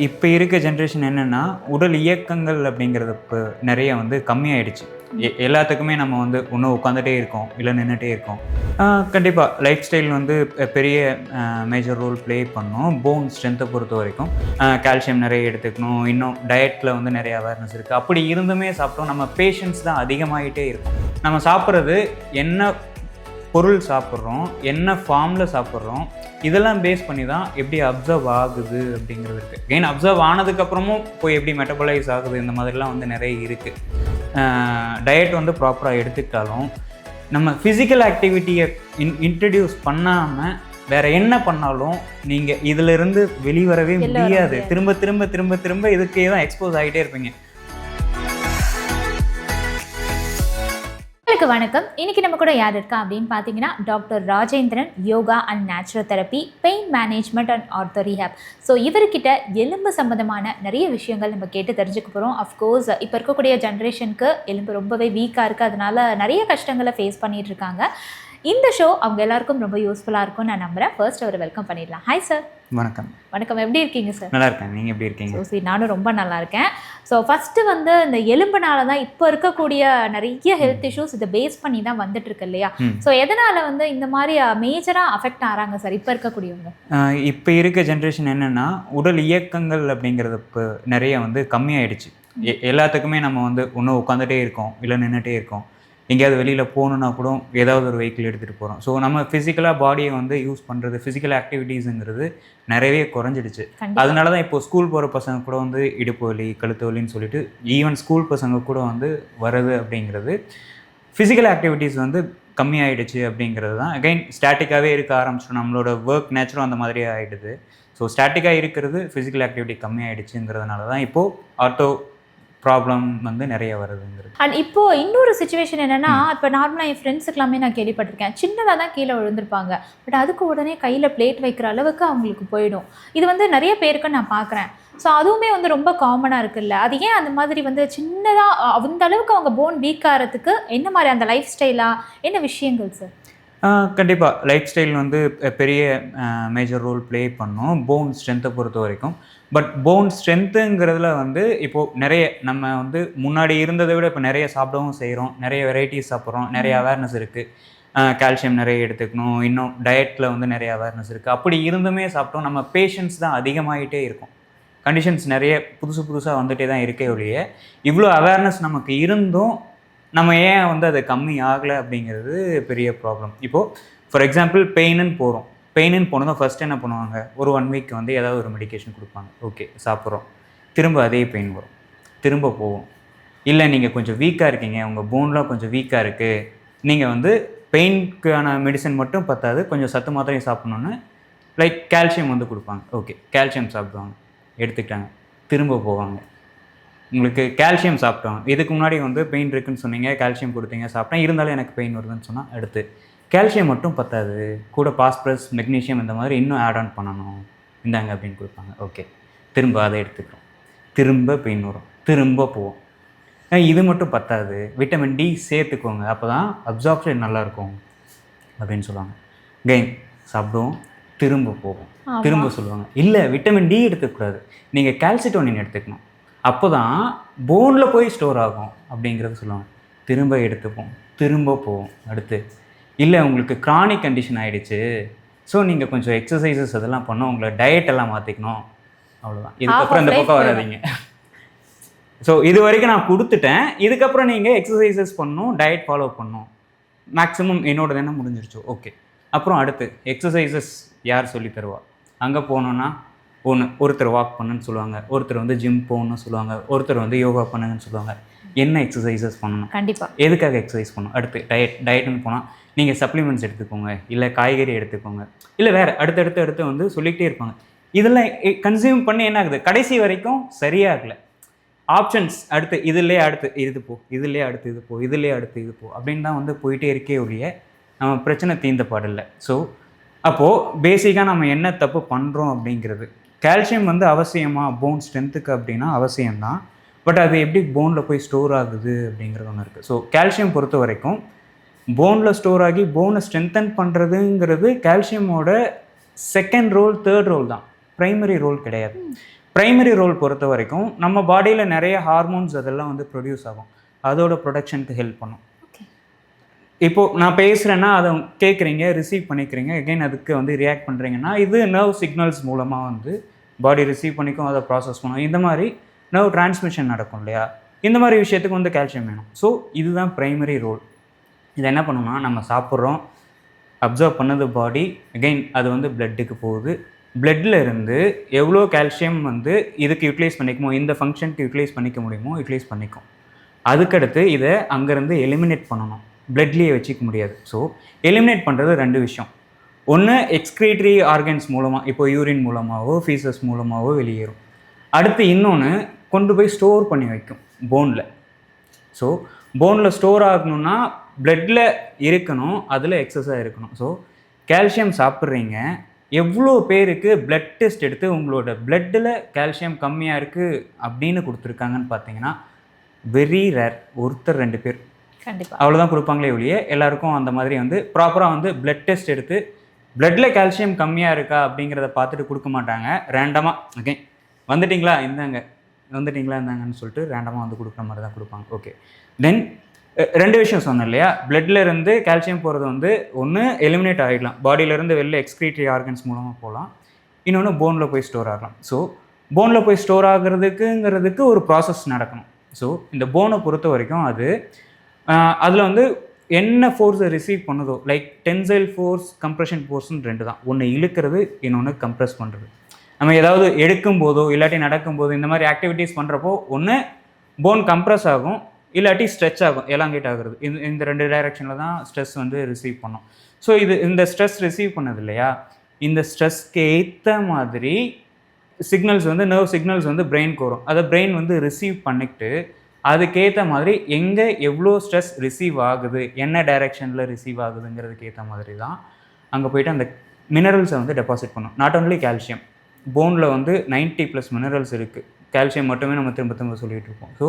இப்போ இருக்க ஜென்ரேஷன் என்னென்னா உடல் இயக்கங்கள் அப்படிங்கிறது இப்போ நிறைய வந்து கம்மியாயிடுச்சு. எ- எல்லாத்துக்குமே நம்ம வந்து இன்னும் உட்காந்துட்டே இருக்கோம் இல்லை நின்றுட்டே இருக்கோம். கண்டிப்பாக லைஃப் ஸ்டைல் வந்து பெரிய மேஜர் ரோல் ப்ளே பண்ணும். போன் ஸ்ட்ரென்த்தை பொறுத்த வரைக்கும். கால்சியம் நிறைய எடுத்துக்கணும். இன்னும் டயட்டில் வந்து நிறைய அவேர்னஸ் இருக்குது அப்படி இருந்துமே சாப்பிட்டோம். நம்ம பேஷன்ஸ் தான் அதிகமாகிட்டே இருக்கும். நம்ம சாப்பிட்றது என்ன பொருள் சாப்பிட்றோம் என்ன ஃபார்மில் சாப்பிட்றோம் இதெல்லாம் பேஸ் பண்ணி தான் எப்படி அப்சர்வ் ஆகுது அப்படிங்கிறது இருக்குது ஏன் அப்சர்வ் ஆனதுக்கப்புறமும் போய் எப்படி மெட்டபலைஸ் ஆகுது இந்த மாதிரிலாம் வந்து நிறைய இருக்குது டயட் வந்து ப்ராப்பராக எடுத்துக்கிட்டாலும் நம்ம ஃபிசிக்கல் ஆக்டிவிட்டியை இன் இன்ட்ரடியூஸ் பண்ணாமல் வேற என்ன பண்ணாலும் நீங்கள் இதிலிருந்து வெளிவரவே முடியாது. திரும்ப திரும்ப திரும்ப திரும்ப இதுக்கே தான் எக்ஸ்போஸ் ஆகிட்டே இருப்பீங்க. எல்லாருக்கும் வணக்கம். இன்னைக்கு நம்ம கூட யார் இருக்கா அப்படின்னு பார்த்தீங்கன்னா doctor Rajendran yoga and natural therapy pain management and ortho rehab so இவர்கிட்ட எலும்பு சம்மந்தமான நிறைய விஷயங்கள் நம்ம கேட்டு தெரிஞ்சுக்க போகிறோம் அஃப்கோர்ஸ் இப்போ இருக்கக்கூடிய ஜென்ரேஷனுக்கு எலும்பு ரொம்பவே வீக்காக இருக்குது அதனால நிறைய கஷ்டங்களை ஃபேஸ் பண்ணிட்டு இருக்காங்க. இந்த ஷோ அவங்க எல்லாருக்கும் ரொம்ப யூஸ்ஃபுல்லாக இருக்கும்னு நான் நம்புறேன். ஃபர்ஸ்ட் அவர் வெல்கம் பண்ணிடலாம். ஹாய் சார் வணக்கம். வணக்கம். எப்படி இருக்கீங்க சார் நல்லா இருக்கேன். நீங்கள் எப்படி இருக்கீங்க? சரி நானும் ரொம்ப நல்லா இருக்கேன். ஸோ ஃபஸ்ட்டு வந்து இந்த எலும்புனால தான் இப்போ இருக்கக்கூடிய நிறைய ஹெல்த் இஷ்யூஸ் இதை பேஸ் பண்ணி தான் வந்துட்டு இருக்கு இல்லையா. ஸோ எதனால வந்து இந்த மாதிரி மேஜராக அஃபெக்ட் ஆகிறாங்க சார் இப்போ இருக்கக்கூடியவங்க. இப்போ இருக்க ஜென்ரேஷன் என்னென்னா உடல் இயக்கங்கள் அப்படிங்கிறது இப்போ நிறைய வந்து கம்மியாயிடுச்சு. எல்லாத்துக்குமே நம்ம வந்து ஒன்று உட்காந்துட்டே இருக்கோம் இல்லை நின்றுட்டே இருக்கோம். எங்கேயாவது வெளியில் போகணுன்னா கூட ஏதாவது ஒரு வெஹிக்கிள் எடுத்துகிட்டு போகிறோம் ஸோ நம்ம ஃபிசிக்கலாக பாடியை வந்து யூஸ் பண்ணுறது ஃபிசிக்கல் ஆக்டிவிட்டீஸுங்கிறது நிறையவே குறைஞ்சிடுச்சு. அதனால தான் இப்போ ஸ்கூல் போகிற பசங்க கூட வந்து இடுப்பு வலி கழுத்து வலின்னு சொல்லிட்டு ஈவன் ஸ்கூல் பசங்க கூட வந்து வருது அப்படிங்கிறது ஃபிசிக்கல் ஆக்டிவிட்டீஸ் வந்து கம்மியாயிடுச்சு அப்படிங்கிறது தான். அகைன் ஸ்டாட்டிக்காகவே இருக்க ஆரம்பிச்சிடும். நம்மளோட ஒர்க் நேச்சரும் அந்த மாதிரி ஆகிடுது ஸோ ஸ்டாட்டிக்காக இருக்கிறது ஃபிசிக்கல் ஆக்டிவிட்டி கம்மியாயிடுச்சுங்கிறதுனால தான் இப்போது ஆட்டோ ப்ராப்ளம் வந்து நிறைய வருதுங்கிறது. அண்ட் இப்போ இன்னொரு சுச்சுவேஷன் என்னன்னா இப்போ நார்மலாக என் ஃப்ரெண்ட்ஸுக்கு எல்லாமே நான் கேள்விப்பட்டிருக்கேன். சின்னதாக தான் கீழே விழுந்திருப்பாங்க. பட் அதுக்கு உடனே கையில் பிளேட் வைக்கிற அளவுக்கு அவங்களுக்கு போயிடும். இது வந்து நிறைய பேருக்கு நான் பார்க்குறேன் ஸோ அதுவுமே வந்து ரொம்ப காமனாக இருக்குல்ல. அது ஏன் அந்த மாதிரி வந்து சின்னதாக அந்த அளவுக்கு அவங்க போன் வீக் ஆகிறதுக்கு என்ன மாதிரி அந்த லைஃப் ஸ்டைலா என்ன விஷயங்கள் சார் கண்டிப்பாக லைஃப் ஸ்டைல் வந்து பெரிய மேஜர் ரோல் ப்ளே பண்ணும். போன் ஸ்ட்ரென்த்தை பொறுத்த வரைக்கும். பட் போன் ஸ்ட்ரென்த்துங்கிறதுல வந்து இப்போது நிறைய நம்ம வந்து முன்னாடி இருந்ததை விட இப்போ நிறைய சாப்பிடவும் செய்கிறோம் நிறைய வெரைட்டிஸ் சாப்பிட்றோம். நிறைய அவேர்னஸ் இருக்குது கால்சியம் நிறைய எடுத்துக்கணும். இன்னும் டயட்டில் வந்து நிறைய அவேர்னஸ் இருக்குது அப்படி இருந்துமே சாப்பிட்டோம். நம்ம பேஷன்ஸ் தான் அதிகமாகிட்டே இருக்கும். கண்டிஷன்ஸ் நிறைய புதுசு புதுசாக வந்துட்டே தான் இருக்கே ஒழிய இவ்வளோ அவேர்னஸ் நமக்கு இருந்தும் நம்ம ஏன் வந்து அது கம்மி ஆகலை அப்படிங்கிறது பெரிய ப்ராப்ளம் இப்போது ஃபார் எக்ஸாம்பிள் பெயின்னு போகிறோம் பெயின்னு போனதும் ஃபர்ஸ்ட் என்ன பண்ணுவாங்க? ஒரு ஒன் வீக் வந்து ஏதாவது ஒரு மெடிகேஷன் கொடுப்பாங்க. ஓகே சாப்பிட்றோம். திரும்ப அதே பெயின் வரும். திரும்ப போவோம் இல்லை நீங்கள் கொஞ்சம் வீக்காக இருக்கீங்க. உங்கள் போன்லாம் கொஞ்சம் வீக்காக இருக்குது நீங்கள் வந்து பெயினுக்கான மெடிசன் மட்டும் பத்தாது. கொஞ்சம் சத்து மாத்திரையும் சாப்பிட்ணுன்னு லைக் கால்சியம் வந்து கொடுப்பாங்க. ஓகே கால்சியம் சாப்பிடுவாங்க. எடுத்துக்கிட்டாங்க. திரும்ப போவாங்க. உங்களுக்கு கால்சியம் சாப்பிட்டோம். இதுக்கு முன்னாடி வந்து பெயின் இருக்குன்னு சொன்னீங்க கால்சியம் கொடுத்தீங்க சாப்பிட்டேன். இருந்தாலும் எனக்கு பெயின் வருதுன்னு சொன்னால் அடுத்து. கால்சியம் மட்டும் பத்தாது. கூட பாஸ்பரஸ் மெக்னீஷியம் இந்த மாதிரி இன்னும் ஆட் ஆன் பண்ணணும். இந்தாங்க அப்படின்னு கொடுப்பாங்க. ஓகே திரும்ப அதை எடுத்துக்கிறோம். திரும்ப பெயின் வரும். திரும்ப போவோம் இது மட்டும் பத்தாது. விட்டமின் டி சேர்த்துக்கோங்க. அப்போ தான் அப்சார்ப்ஷன் நல்லாயிருக்கும் அப்படின்னு சொல்லுவாங்க. கெயின் சாப்பிடுவோம். திரும்ப போவோம். திரும்ப சொல்லுவாங்க. இல்லை விட்டமின் டி எடுத்துக்கூடாது நீங்கள் கால்சிட்டோனின் எடுத்துக்கணும். அப்போ தான் போனில் போய் ஸ்டோர் ஆகும் அப்படிங்கிறத சொல்லுவாங்க. திரும்ப எடுத்துப்போம் திரும்ப போவோம் அடுத்து. இல்லை உங்களுக்கு க்ரானிக் கண்டிஷன் ஆயிடுச்சு. ஸோ நீங்கள் கொஞ்சம் எக்ஸசைசஸ் அதெல்லாம் பண்ணோம் உங்களை டயட் எல்லாம் மாற்றிக்கணும் அவ்வளோதான் இதுக்கப்புறம் இந்த பக்கம். வராதீங்க. ஸோ இது வரைக்கும் நான் கொடுத்துட்டேன். இதுக்கப்புறம் நீங்கள் எக்ஸசைசஸ் பண்ணணும் டயட் ஃபாலோ பண்ணணும். மேக்ஸிமம் என்னோட தானே முடிஞ்சிருச்சு. ஓகே அப்புறம் அடுத்து எக்ஸசைசஸ் யார் சொல்லி தருவா? அங்கே போனோன்னா ஒன்று ஒருத்தர் வாக் பண்ணுன்னு சொல்லுவாங்க ஒருத்தர் வந்து ஜிம் போகணும்னு சொல்லுவாங்க ஒருத்தர் வந்து யோகா பண்ணுங்கன்னு சொல்லுவாங்க. என்ன எக்ஸசைசஸ் பண்ணணும்? கண்டிப்பா. எதுக்காக எக்ஸசைஸ் பண்ணணும்? அடுத்து டயட் டயட்னு போனால் நீங்கள் சப்ளிமெண்ட்ஸ் எடுத்துக்கோங்க இல்லை காய்கறி எடுத்துக்கோங்க இல்லை வேறு அடுத்தடுத்து அடுத்து வந்து சொல்லிக்கிட்டே இருப்பாங்க. இதெல்லாம் கன்சியூம் பண்ணி என்ன ஆகுது? கடைசி வரைக்கும் சரியாகல. ஆப்ஷன்ஸ் அடுத்து இதுலேயே அடுத்து இது போ இதுலேயே அடுத்து இது போ இதுலேயே அடுத்து இது போ அப்படின்னு தான் வந்து போயிட்டே இருக்கே ஒழிய நம்ம பிரச்சனை தீர்ந்த பாடில்லை ஸோ அப்போது பேசிக்காக நம்ம என்ன தப்பு பண்ணுறோம் அப்படிங்கிறது கால்சியம் வந்து அவசியமா? போன் ஸ்ட்ரென்த்துக்கு அப்படின்னா அவசியம்தான். பட் அது எப்படி போனில் போய் ஸ்டோர் ஆகுது அப்படிங்கிறது ஒன்று இருக்குது ஸோ கால்சியம் பொறுத்த வரைக்கும் போனில் ஸ்டோர் ஆகி போனை ஸ்ட்ரென்தன் பண்ணுறதுங்கிறது கால்சியமோட செகண்ட் ரோல் தேர்ட் ரோல் தான். ப்ரைமரி ரோல் கிடையாது. ப்ரைமரி ரோல் பொறுத்த வரைக்கும் நம்ம பாடியில் நிறைய ஹார்மோன்ஸ் அதெல்லாம் வந்து ப்ரொடியூஸ் ஆகும். அதோட ப்ரொடக்ஷனுக்கு ஹெல்ப் பண்ணும். இப்போது இப்போ நான் பேசுகிறேன்னா அதை கேட்குறீங்க ரிசீவ் பண்ணிக்கிறீங்க. அகைன் அதுக்கு வந்து ரியாக்ட் பண்ணுறீங்கன்னா இது நர்வ் சிக்னல்ஸ் மூலமாக வந்து பாடி ரிசீவ் பண்ணிக்கும் அதை ப்ராசஸ் பண்ணும். இந்த மாதிரி நர்வ் டிரான்ஸ்மிஷன் நடக்கும் இல்லையா? இந்த மாதிரி விஷயத்துக்கு வந்து கால்சியம் வேணும். ஸோ இதுதான் ப்ரைமரி ரோல் இது என்ன பண்ணணும்னா நம்ம சாப்பிட்றோம். அப்சர்வ் பண்ணது பாடி அகைன் அது வந்து பிளட்டுக்கு போகுது. பிளட்டில் இருந்து எவ்வளோ கால்சியம் வந்து இதுக்கு யூட்டிலைஸ் பண்ணிக்குமோ இந்த ஃபங்க்ஷனுக்கு யூட்டிலைஸ் பண்ணிக்க முடியுமோ யூட்டிலைஸ் பண்ணிக்கும். அதுக்கடுத்து இதை அங்கேருந்து எலிமினேட் பண்ணணும். பிளட்லேயே வச்சுக்க முடியாது. ஸோ எலிமினேட் பண்ணுறது ரெண்டு விஷயம். ஒன்று எக்ஸ்க்ரீட்டரி ஆர்கன்ஸ் மூலமாக இப்போ யூரின் மூலமாகவோ ஃபீசஸ் மூலமாகவோ வெளியேறும். அடுத்து இன்னொன்று கொண்டு போய் ஸ்டோர் பண்ணி வைக்கும் போனில் ஸோ போனில் ஸ்டோர் ஆகணும்னா பிளட்டில் இருக்கணும் அதில் எக்ஸஸாக இருக்கணும். ஸோ கால்சியம் சாப்பிட்றீங்க எவ்வளோ பேருக்கு பிளட் டெஸ்ட் எடுத்து உங்களோட பிளட்டில் கால்சியம் கம்மியாக இருக்குது அப்படின்னு கொடுத்துருக்காங்கன்னு பார்த்தீங்கன்னா வெரி ரேர் ஒருத்தர் ரெண்டு பேர். கண்டிப்பாக அவ்வளோதான் கொடுப்பாங்களே ஒழிய எல்லாருக்கும் அந்த மாதிரி வந்து ப்ராப்பராக வந்து பிளட் டெஸ்ட் எடுத்து பிளட்டில் கால்சியம் கம்மியாக இருக்கா அப்படிங்கிறத பார்த்துட்டு கொடுக்க மாட்டாங்க. ரேண்டமாக ஓகே வந்துட்டிங்களா? இந்தாங்க. வந்துட்டிங்களா? இந்தாங்கன்னு சொல்லிட்டு ரேண்டமாக வந்து கொடுக்குற மாதிரி தான் கொடுப்பாங்க. ஓகே தென் ரெண்டு விஷயம் சொன்னேன் இல்லையா? பிளட்ல இருந்து கால்சியம் போகிறது வந்து ஒன்று எலிமினேட் ஆகிடலாம் பாடியிலேருந்து வெளில எக்ஸ்க்ரீட்டரி ஆர்கன்ஸ் மூலமாக போகலாம் இன்னொன்று போனில் போய் ஸ்டோர் ஆகலாம். ஸோ போனில் போய் ஸ்டோர் ஆகுறதுக்குங்கிறதுக்கு ஒரு ப்ராசஸ் நடக்கணும். ஸோ இந்த போனை பொறுத்த வரைக்கும் அது அதில் வந்து என்ன ஃபோர்ஸை ரிசீவ் பண்ணுதோ லைக் டென்சைல் ஃபோர்ஸ் கம்ப்ரெஷன் ஃபோர்ஸ்னு ரெண்டு தான். ஒன்று இழுக்கிறது இன்னொன்று கம்ப்ரெஸ் பண்ணுறது நம்ம ஏதாவது எடுக்கும் போதோ இல்லாட்டி நடக்கும்போதோ இந்த மாதிரி ஆக்டிவிட்டீஸ் பண்ணுறப்போ ஒன்று போன் கம்ப்ரெஸ் ஆகும் இல்லாட்டி ஸ்ட்ரெச் ஆகும் எலாங்கேட் ஆகுறது. இந்த இந்த ரெண்டு டைரெக்ஷனில் தான் ஸ்ட்ரெஸ் வந்து ரிசீவ் பண்ணும். ஸோ இது இந்த ஸ்ட்ரெஸ் ரிசீவ் பண்ணது இல்லையா? இந்த ஸ்ட்ரெஸ்க்கு ஏற்ற மாதிரி சிக்னல்ஸ் வந்து நர்வ் சிக்னல்ஸ் வந்து பிரெயினுக்கு வரும். அதை பிரெயின் வந்து ரிசீவ் பண்ணிக்கிட்டு அதுக்கேற்ற மாதிரி எங்கே எவ்வளோ ஸ்ட்ரெஸ் ரிசீவ் ஆகுது என்ன டைரெக்ஷனில் ரிசீவ் ஆகுதுங்கிறதுக்கு ஏற்ற மாதிரி தான் அங்கே போயிட்டு அந்த மினரல்ஸை வந்து டெபாசிட் பண்ணும். நாட் ஓன்லி கால்சியம் போனில் வந்து 90 ப்ளஸ் மினரல்ஸ் இருக்குது கால்சியம் மட்டுமே நம்ம திரும்ப திரும்ப சொல்லிகிட்டு இருப்போம். ஸோ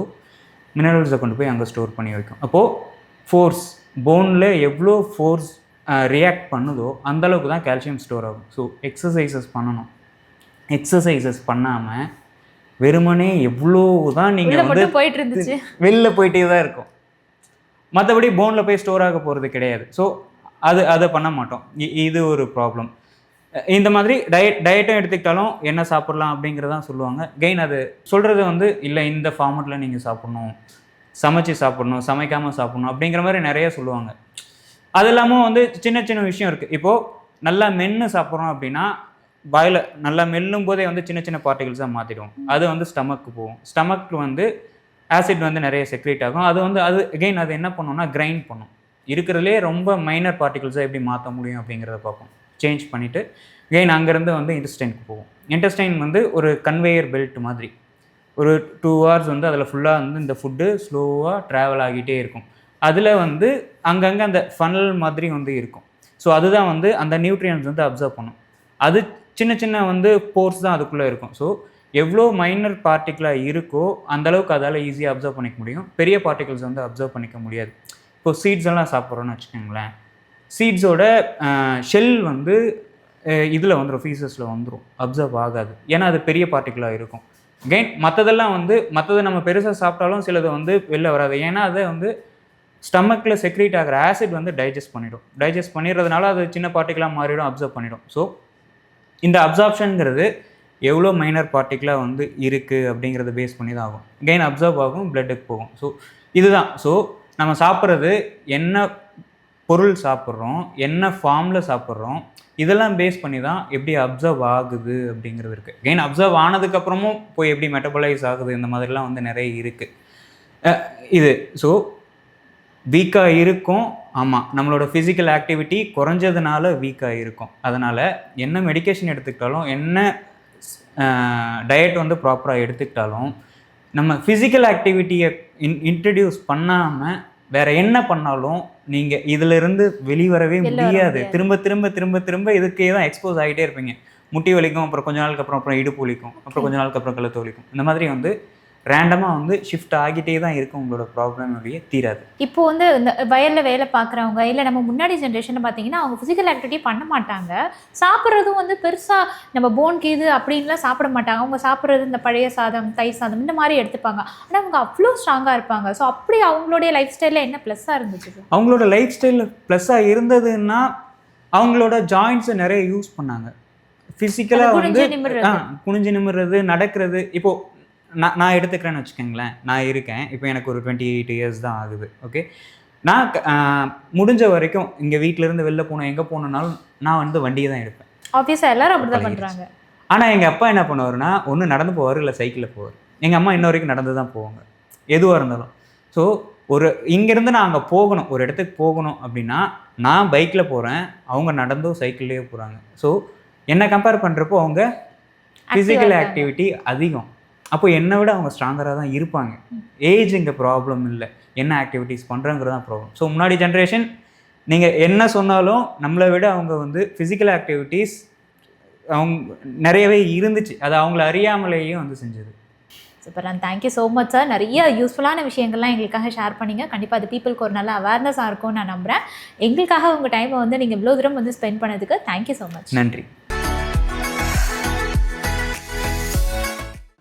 மினரல்ஸை கொண்டு போய் அங்கே ஸ்டோர் பண்ணி வைக்கும். அப்போது ஃபோர்ஸ் போனில் எவ்வளோ ஃபோர்ஸ் ரியாக்ட் பண்ணுதோ அந்தளவுக்கு தான் கால்சியம் ஸ்டோர் ஆகும். ஸோ எக்ஸசைசஸ் பண்ணணும். எக்ஸசைசஸ் பண்ணாமல் வெறுமனே எவ்வளோ தான் நீங்கள் வந்து போயிட்டு இருந்துச்சு வெளில போயிட்டே தான் இருக்கும். மற்றபடி போனில் போய் ஸ்டோர் ஆக போகிறது கிடையாது. ஸோ அது அதை பண்ண மாட்டோம். இது ஒரு ப்ராப்ளம் இந்த மாதிரி டயட் டயட்டும் எடுத்துக்கிட்டாலும் என்ன சாப்பிட்லாம் அப்படிங்கிறதான் சொல்லுவாங்க. கெயின் அது சொல்கிறது வந்து இல்லை இந்த ஃபார்மெட்டில் நீங்கள் சாப்பிட்ணும். சமைச்சு சாப்பிட்ணும். சமைக்காமல் சாப்பிட்ணும். அப்படிங்கிற மாதிரி நிறைய சொல்லுவாங்க. அது இல்லாமல் வந்து சின்ன சின்ன விஷயம் இருக்குது இப்போது நல்லா மென்று சாப்பிட்றோம் அப்படின்னா வாயில் நல்லா மெல்லும் போதே வந்து சின்ன சின்ன பார்ட்டிகல்ஸாக மாற்றிடுவோம் அது வந்து ஸ்டமக்கு போகும். ஸ்டமக்கு வந்து ஆசிட் வந்து நிறைய செக்ரேட் ஆகும். அது வந்து அது எகெயின் அது என்ன பண்ணும்னா கிரைண்ட் பண்ணும். இருக்கிறதுலே ரொம்ப மைனர் பார்ட்டிகல்ஸாக எப்படி மாற்ற முடியும் அப்படிங்கிறத பார்ப்போம். சேஞ்ச் பண்ணிவிட்டு அகைன் அங்கேருந்து வந்து இன்டெஸ்டைனுக்கு போகும். இன்டெஸ்டைன் வந்து ஒரு கன்வேயர் பெல்ட் மாதிரி. ஒரு டூ ஹவர்ஸ் வந்து அதில் ஃபுல்லாக வந்து இந்த ஃபுட்டு ஸ்லோவாக ட்ராவல் ஆகிட்டே இருக்கும். அதில் வந்து அங்கங்கே அந்த ஃபனல் மாதிரி வந்து இருக்கும். ஸோ அதுதான் வந்து அந்த நியூட்ரியன்ஸ் வந்து அப்சர்வ் பண்ணும். அது சின்ன சின்ன வந்து போர்ஸ் தான் அதுக்குள்ளே இருக்கும். ஸோ எவ்வளோ மைனர் பார்ட்டிக்கலாக இருக்கோ அந்தளவுக்கு அதால் ஈஸியாக அப்சர்வ் பண்ணிக்க முடியும். பெரிய பார்ட்டிகல்ஸ் வந்து அப்சர்வ் பண்ணிக்க முடியாது. இப்போ சீட்ஸ் எல்லாம் சாப்பிட்றோன்னு வச்சுக்கோங்களேன். சீட்ஸோட ஷெல் வந்து இதில் வந்துடும் ஃபீசஸில் வந்துடும் அப்சர்வ் ஆகாது. ஏன்னா அது பெரிய பார்ட்டிக்கலாக இருக்கும். கெயின் மற்றதெல்லாம் வந்து மற்றது நம்ம பெருசாக சாப்பிட்டாலும் சிலது வந்து வெளில வராது. ஏன்னா அதை வந்து ஸ்டமக்கில் செக்ரேட் ஆகிற ஆசிட் வந்து டைஜஸ்ட் பண்ணிடும். டைஜஸ்ட் பண்ணிடுறதுனால அது சின்ன பார்ட்டிக்கலாக மாறிடும் அப்சர்வ் பண்ணிடும். ஸோ இந்த அப்சார்ப்ஷனுங்கிறது எவ்வளோ மைனர் பார்ட்டிக்கலாக வந்து இருக்குது அப்படிங்கிறத பேஸ் பண்ணி தான் ஆகும். கெயின் அப்சர்வ் ஆகும் பிளட்டுக்கு போகும். ஸோ இதுதான். ஸோ நம்ம சாப்பிட்றது என்ன பொருள் சாப்பிட்றோம் என்ன ஃபார்மில் சாப்பிட்றோம் இதெல்லாம் பேஸ் பண்ணி தான் எப்படி அப்சர்வ் ஆகுது அப்படிங்கிறது இருக்குது கெயின் அப்சர்வ் ஆனதுக்கப்புறமும் போய் எப்படி மெட்டபலைஸ் ஆகுது இந்த மாதிரிலாம் வந்து நிறைய இருக்குது இது. ஸோ வீக்காக இருக்கும் ஆமாம் நம்மளோட ஃபிசிக்கல் ஆக்டிவிட்டி குறைஞ்சதுனால வீக்காக இருக்கும் அதனால் என்ன மெடிகேஷன் எடுத்துக்கிட்டாலும் என்ன டயட் வந்து ப்ராப்பராக எடுத்துக்கிட்டாலும் நம்ம ஃபிசிக்கல் ஆக்டிவிட்டியை இன் இன்ட்ரடியூஸ் பண்ணாமல் வேற என்ன பண்ணாலும் நீங்கள் இதிலிருந்து வெளிவரவே முடியாது. திரும்ப திரும்ப திரும்ப திரும்ப இதுக்கே தான் எக்ஸ்போஸ் ஆகிட்டே இருப்பீங்க. முட்டி வலிக்கும் அப்புறம் கொஞ்ச நாளுக்கு அப்புறம் அப்புறம் இடுப்பு வலிக்கும் அப்புறம் கொஞ்ச நாளுக்கு அப்புறம் கழுத்து வலிக்கும். இந்த மாதிரி வந்து ரேண்டமாக வந்து ஷிஃப்ட் ஆகிட்டே தான் இருக்கும் உங்களோட ப்ராப்ளம் தீராது. இப்போ வந்து இந்த வயலில் வேலை பார்க்குறவங்க இல்லை நம்ம முன்னாடி ஜென்ரேஷனில் பார்த்தீங்கன்னா அவங்க ஃபிசிக்கல் ஆக்டிவிட்டி பண்ண மாட்டாங்க. சாப்பிட்றதும் வந்து பெருசாக நம்ம போன் கீது அப்படின்லாம் சாப்பிட மாட்டாங்க. அவங்க சாப்பிட்றது இந்த பழைய சாதம் தயிர் சாதம் இந்த மாதிரி எடுத்துப்பாங்க. ஆனால் அவங்க அவ்வளோ ஸ்ட்ராங்காக இருப்பாங்க. ஸோ அப்படி அவங்களுடைய லைஃப் ஸ்டைலில் என்ன ப்ளஸ்ஸாக இருந்துச்சு? அவங்களோட லைஃப் ஸ்டைல் ப்ளஸ்ஸாக இருந்ததுன்னா அவங்களோட ஜாயின்ஸை நிறைய யூஸ் பண்ணாங்க. ஃபிசிக்கலாக வந்து குனிஞ்சு நிமிர்றது நடக்கிறது. இப்போ நான் நான் எடுத்துக்கிறேன்னு வச்சுக்கோங்களேன். நான் இருக்கேன். இப்போ எனக்கு ஒரு டுவெண்ட்டி எயிட் இயர்ஸ் தான் ஆகுது. ஓகே நான் முடிஞ்ச வரைக்கும் இங்கே வீட்டிலேருந்து வெளில போகணும் எங்கே போகணுன்னாலும் நான் வந்து வண்டியை தான் எடுப்பேன். ஆப்வியஸாக எல்லாரும் அப்படி தான். பண்ணுறாங்க ஆனால் எங்கள் அப்பா என்ன பண்ணுவாருன்னா ஒன்று நடந்து போவார் இல்லை சைக்கிளில் போவார். எங்கள் அம்மா இன்ன வரைக்கும் நடந்து தான் போவாங்க. எதுவாக இருந்தாலும். ஸோ ஒரு இங்கேருந்து நான் அங்கே போகணும் ஒரு இடத்துக்கு போகணும் அப்படின்னா நான் பைக்கில் போகிறேன் அவங்க நடந்தோ சைக்கிள்லேயோ போகிறாங்க ஸோ என்னை கம்பேர் பண்ணுறப்போ அவங்க ஃபிசிக்கல். ஆக்டிவிட்டி அதிகம். அப்போ என்னை விட அவங்க ஸ்ட்ராங்கராக தான் இருப்பாங்க. ஏஜ் இங்கே ப்ராப்ளம் இல்லை. என்ன ஆக்டிவிட்டீஸ் பண்ணுறங்கிறது தான் ப்ராப்ளம் ஸோ முன்னாடி ஜென்ரேஷன் நீங்கள் என்ன சொன்னாலும் நம்மளை விட அவங்க வந்து ஃபிசிக்கல் ஆக்டிவிட்டீஸ் அவங்க நிறையவே இருந்துச்சு. அது அவங்கள அறியாமலேயே வந்து செஞ்சது. Super and thank you so much sir நிறைய யூஸ்ஃபுல்லான விஷயங்கள்லாம் எங்களுக்காக ஷேர் பண்ணீங்க. கண்டிப்பாக அது பீப்புளுக்கு ஒரு நல்ல அவேர்னஸாக இருக்கும்னு நான் நம்புகிறேன் எங்களுக்காக உங்கள் டைமை வந்து நீங்கள் இவ்வளோ தூரம் வந்து ஸ்பெண்ட் பண்ணதுக்கு தேங்க்யூ ஸோ மச் நன்றி.